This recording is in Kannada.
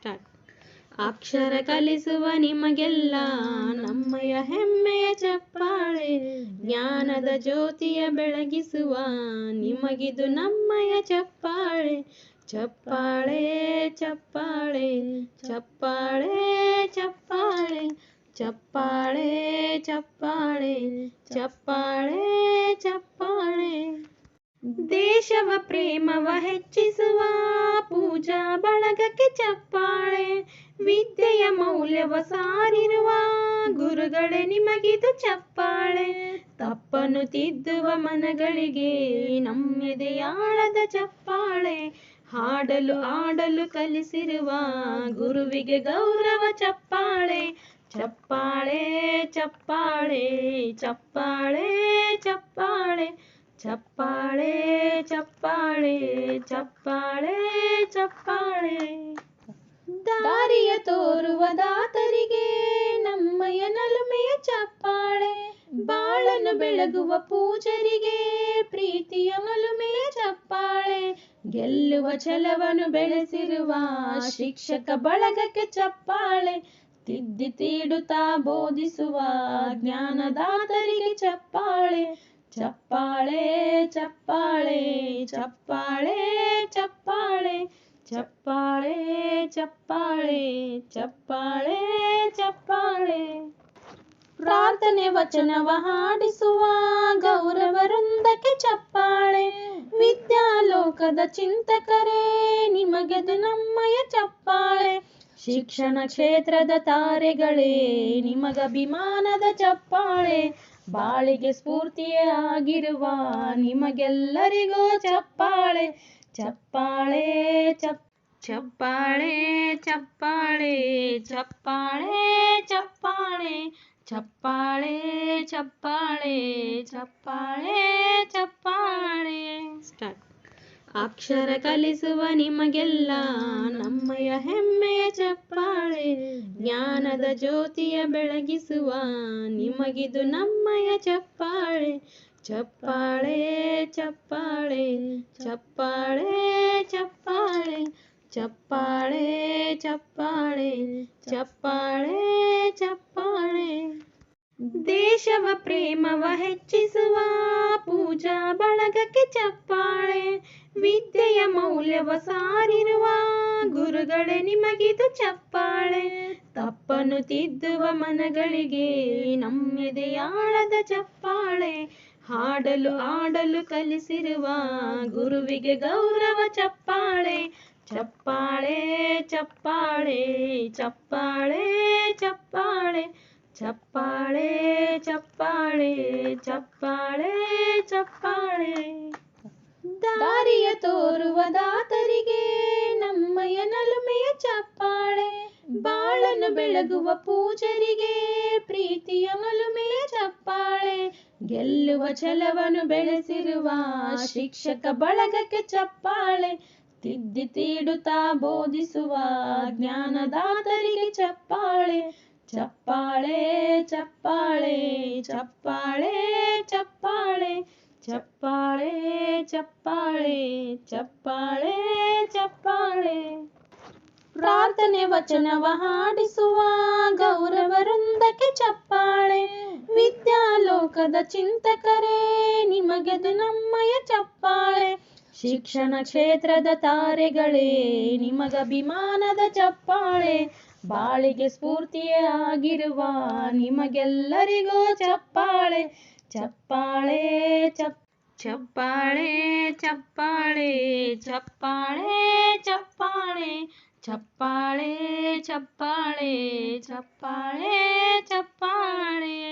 ಸ್ಟಾರ್ಟ್ ಅಕ್ಷರ ಕಲಿಸುವ ನಿಮಗೆಲ್ಲ ನಮ್ಮಯ ಹೆಮ್ಮೆಯ ಚಪ್ಪಾಳೆ. ಜ್ಞಾನದ ಜ್ಯೋತಿಯ ಬೆಳಗಿಸುವ ನಿಮಗಿದು ನಮ್ಮಯ ಚಪ್ಪಾಳೆ. ಚಪ್ಪಾಳೆ ಚಪ್ಪಾಳೆ ಚಪ್ಪಾಳೆ ಚಪ್ಪಾಳೆ. ಚಪ್ಪಾಳೆ ಚಪ್ಪಾಳೆ ಚಪ್ಪಾಳೆ ಚಪ್ಪಾಳೆ. ದೇಶವ ಪ್ರೇಮವ ಹೆಚ್ಚಿಸುವ ಪೂಜಾ ಬಳಗಕ್ಕೆ ಚಪ್ಪಾಳೆ. ವಿದ್ಯೆಯ ಮೌಲ್ಯವ ಸಾರಿರುವ ಗುರುಗಳೇ ನಿಮಗಿದು ಚಪ್ಪಾಳೆ. ತಪ್ಪನ್ನು ತಿದ್ದುವ ಮನಗಳಿಗೆ ನಮ್ಮೆದೆಯಾಳದ ಚಪ್ಪಾಳೆ. ಹಾಡಲು ಆಡಲು ಕಲಿಸಿರುವ ಗುರುವಿಗೆ ಗೌರವ ಚಪ್ಪಾಳೆ. ಚಪ್ಪಾಳೆ ಚಪ್ಪಾಳೆ ಚಪ್ಪಾಳೆ ಚಪ್ಪಾಳೆ. ಚಪ್ಪಾಳೆ ಚಪ್ಪಾಳೆ ಚಪ್ಪಾಳೆ ಚಪ್ಪಾಳೆ. ದಾರಿಯ ತೋರುವ ದಾತರಿಗೆ ನಮ್ಮಯ ನಲುಮೆಯ ಚಪ್ಪಾಳೆ. ಬಾಳನ್ನು ಬೆಳಗುವ ಪೂಜರಿಗೆ ಪ್ರೀತಿಯ ಮಲುಮೆಯ ಚಪ್ಪಾಳೆ. ಗೆಲ್ಲುವ ಛಲವನ್ನು ಬೆಳೆಸಿರುವ ಶಿಕ್ಷಕ ಬಳಗಕ್ಕೆ ಚಪ್ಪಾಳೆ. ತಿದ್ದಿ ತೀಡುತ್ತಾ ಬೋಧಿಸುವ ಜ್ಞಾನದಾತರಿಗೆ ಚಪ್ಪಾಳೆ. ಚಪ್ಪಾಳೆ ಚಪ್ಪಾಳೆ ಚಪ್ಪಾಳೆ ಚಪ್ಪಾಳೆ ಚಪ್ಪಾಳೆ ಚಪ್ಪಾಳೆ ಚಪ್ಪಾಳೆ ಚಪ್ಪಾಳೆ. ಪ್ರಾರ್ಥನೆ ವಚನವ ಹಾಡಿಸುವ ಗೌರವ ವೃಂದಕ್ಕೆ ಚಪ್ಪಾಳೆ. ವಿದ್ಯಾಲೋಕದ ಚಿಂತಕರೇ, ನಿಮಗೆದು ನಮ್ಮಯ ಚಪ್ಪಾಳೆ. ಶಿಕ್ಷಣ ಕ್ಷೇತ್ರದ ತಾರೆಗಳೇ, ನಿಮಗಭಿಮಾನದ ಚಪ್ಪಾಳೆ. ಬಾಳಿಗೆ ಸ್ಫೂರ್ತಿಯಾಗಿರುವ ನಿಮಗೆಲ್ಲರಿಗೂ ಚಪ್ಪಾಳೆ ಚಪ್ಪಾಳೆ, ಚಪ್, ಚಪ್ಪಾಳೆ ಚಪ್ಪಾಳೆ ಚಪ್ಪಾಳೆ ಚಪ್ಪಾಳೆ ಚಪ್ಪಾಳೆ ಚಪ್ಪಾಳೆ ಚಪ್ಪಾಳೆ ಚಪ್ಪಾಳೆ. ಸ್ಟಾರ್ಟ್. ಅಕ್ಷರ ಕಲಿಸುವ ನಿಮಗೆಲ್ಲ ನಮ್ಮಯ ಚಪ್ಪಾಳೆ ಜ್ಞಾನದ ಜ್ಯೋತಿಯ ಬೆಳಗಿಸುವ ನಿಮಗಿದು ನಮ್ಮಯ ಚಪ್ಪಾಳೆ. ಚಪ್ಪಾಳೆ ಚಪ್ಪಾಳೆ ಚಪ್ಪಾಳೆ ಚಪ್ಪಾಳೆ ಚಪ್ಪಾಳೆ ಚಪ್ಪಾಳೆ ಚಪ್ಪಾಳೆ ಚಪ್ಪಾಳೆ. ದೇಶವ ಪ್ರೇಮವ ಹೆಚ್ಚಿಸುವ ಪೂಜಾ ಬಳಗಕ್ಕೆ ಚಪ್ಪಾಳೆ. ವಿದ್ಯೆಯ ಮೌಲ್ಯವ ಸಾರಿರುವ ಗುರುಗಳೇ, ನಿಮಗಿದು ಚಪ್ಪಾಳೆ. ತಪ್ಪನ್ನು ತಿದ್ದುವ ಮನಗಳಿಗೆ ನಮ್ಮೆದೆಯಾಳದ ಚಪ್ಪಾಳೆ. ಹಾಡಲು ಆಡಲು ಕಲಿಸಿರುವ ಗುರುವಿಗೆ ಗೌರವ ಚಪ್ಪಾಳೆ. ಚಪ್ಪಾಳೆ ಚಪ್ಪಾಳೆ ಚಪ್ಪಾಳೆ ಚಪ್ಪಾಳೆ. ಚಪ್ಪಾಳೆ ಚಪ್ಪಾಳೆ ಚಪ್ಪಾಳೆ ಚಪ್ಪಾಳೆ. ದಾರಿಯ ತೋರುವ ದಾತರಿಗೆ ನಮ್ಮಯ ನಲುಮೆಯ ಚಪ್ಪಾಳೆ. ಬಾಳನ್ನು ಬೆಳಗುವ ಪೂಜರಿಗೆ, ಪ್ರೀತಿಯ ಮಲುಮೆಯ ಚಪ್ಪಾಳೆ. ಗೆಲ್ಲುವ ಛಲವನ್ನು ಬೆಳೆಸಿರುವ ಶಿಕ್ಷಕ ಬಳಗಕ್ಕೆ ಚಪ್ಪಾಳೆ. ತಿದ್ದಿ ತೀಡುತ್ತಾ ಬೋಧಿಸುವ ಜ್ಞಾನದಾತರಿಗೆ ಚಪ್ಪಾಳೆ. ಚಪ್ಪಾಳೆ ಚಪ್ಪಾಳೆ ಚಪ್ಪಾಳೆ ಚಪ್ಪಾಳೆ. ಚಪ್ಪಾಳೆ ಚಪ್ಪಾಳೆ ಚಪ್ಪಾಳೆ ಚಪ್ಪಾಳೆ. ಪ್ರಾರ್ಥನೆ ವಚನವ ಹಾಡಿಸುವ ಗೌರವ ವೃಂದಕ್ಕೆ ಚಪ್ಪಾಳೆ. ವಿದ್ಯಾಲೋಕದ ಚಿಂತಕರೇ, ನಿಮಗೆದು ನಮ್ಮಯ ಚಪ್ಪಾಳೆ. ಶಿಕ್ಷಣ ಕ್ಷೇತ್ರದ ತಾರೆಗಳೇ, ನಿಮಗಭಿಮಾನದ ಚಪ್ಪಾಳೆ. ಬಾಳಿಗೆ ಸ್ಫೂರ್ತಿಯೇ ಆಗಿರುವ ನಿಮಗೆಲ್ಲರಿಗೂ ಚಪ್ಪಾಳೆ. ಚಪ್ಪಾಳೆ ಚಪ್ ಚಪ್ಪಾಳೆ ಚಪ್ಪಾಳೆ ಚಪ್ಪಾಳೆ ಚಪ್ಪಾಳೆ ಚಪ್ಪಾಳೆ ಚಪ್ಪಾಳೆ ಚಪ್ಪಾಳೆ ಚಪ್ಪಾಳೆ